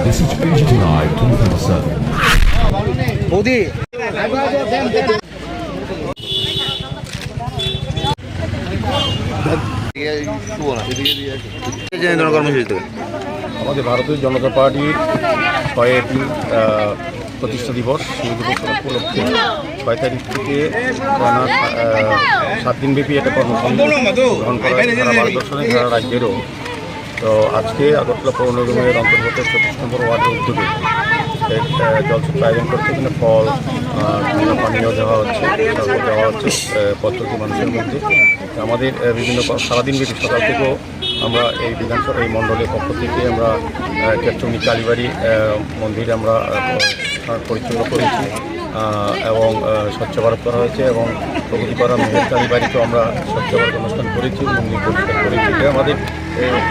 This is page July 2007. বৌদি আমাদের ভারতীয় জনতা পার্টির ছয় এপ্রিল প্রতিষ্ঠা দিবস সেই দিবস উপলক্ষে ছয় তারিখ থেকে সাত দিনব্যাপী একটা কর্মসূচি গ্রহণ করা হয় সারা ভারতবর্ষে সারা রাজ্যেরও তো আজকে আগরতলা পৌর নিগমের অন্তর্গত চব্বিশ নম্বর ওয়ার্ডের উদ্যোগে এক জলসূত্র আয়োজন করছে। এখানে ফল পানীয় দেওয়া হচ্ছে দেওয়া হচ্ছে পদ্ধতি মানুষের মধ্যে। আমাদের বিভিন্ন সারাদিন ব্যাপী সকাল থেকেও আমরা এই বিধানসভা, এই মণ্ডলের পক্ষ থেকে আমরা কেরচুমনি কালীবাড়ি মন্দিরে আমরা পরিচালনা করেছি। এবং স্বচ্ছ ভারত করা হয়েছে এবং প্রগতিপাড়া মেহের কালীবাড়িতেও আমরা স্বচ্ছ ভারত অনুষ্ঠান করেছি মন্দির পরিষ্কার করেছি। এটা আমাদের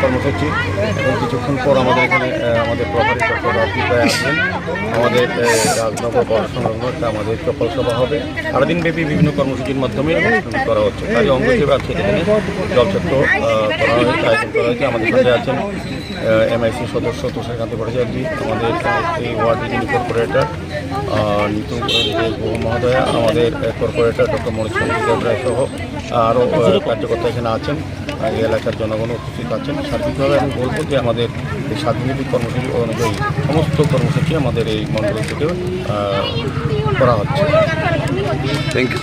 কর্মসূচি এবং কিছুক্ষণ পর আমাদের এখানে আমাদের প্রভারী চক্র রাজনীতায় আসবেন। আমাদের রাজনগর সংলগ্ন একটা আমাদের চপল সভা হবে। সারাদিন ব্যাপী বিভিন্ন কর্মসূচির মাধ্যমে অনুষ্ঠান করা হচ্ছে। তারই অঙ্গ হিসেবে আজকে এখানে। জলচক্র করা হয়েছে, আয়োজন করা হয়েছে। আমাদের সাথে আছেন এমআইসি সদস্য তুষারকান্ত ভট্টাচার্য, আমাদের এই ওয়ার্ডের যিনি কর্পোরেটর নিতু মহোদয়া, আমাদের কর্পোরেটর ডক্টর মনোজ চন্দ্র সহ আরও কার্যকর্তা এখানে আছেন। এই এলাকার জনগণ উপস্থিত আছেন। সার্বিকভাবে আমি বলব যে আমাদের এই স্বাধীনতিক কর্মসূচি অনুযায়ী সমস্ত কর্মসূচি আমাদের এই মণ্ডল থেকে করা হচ্ছে। Thank you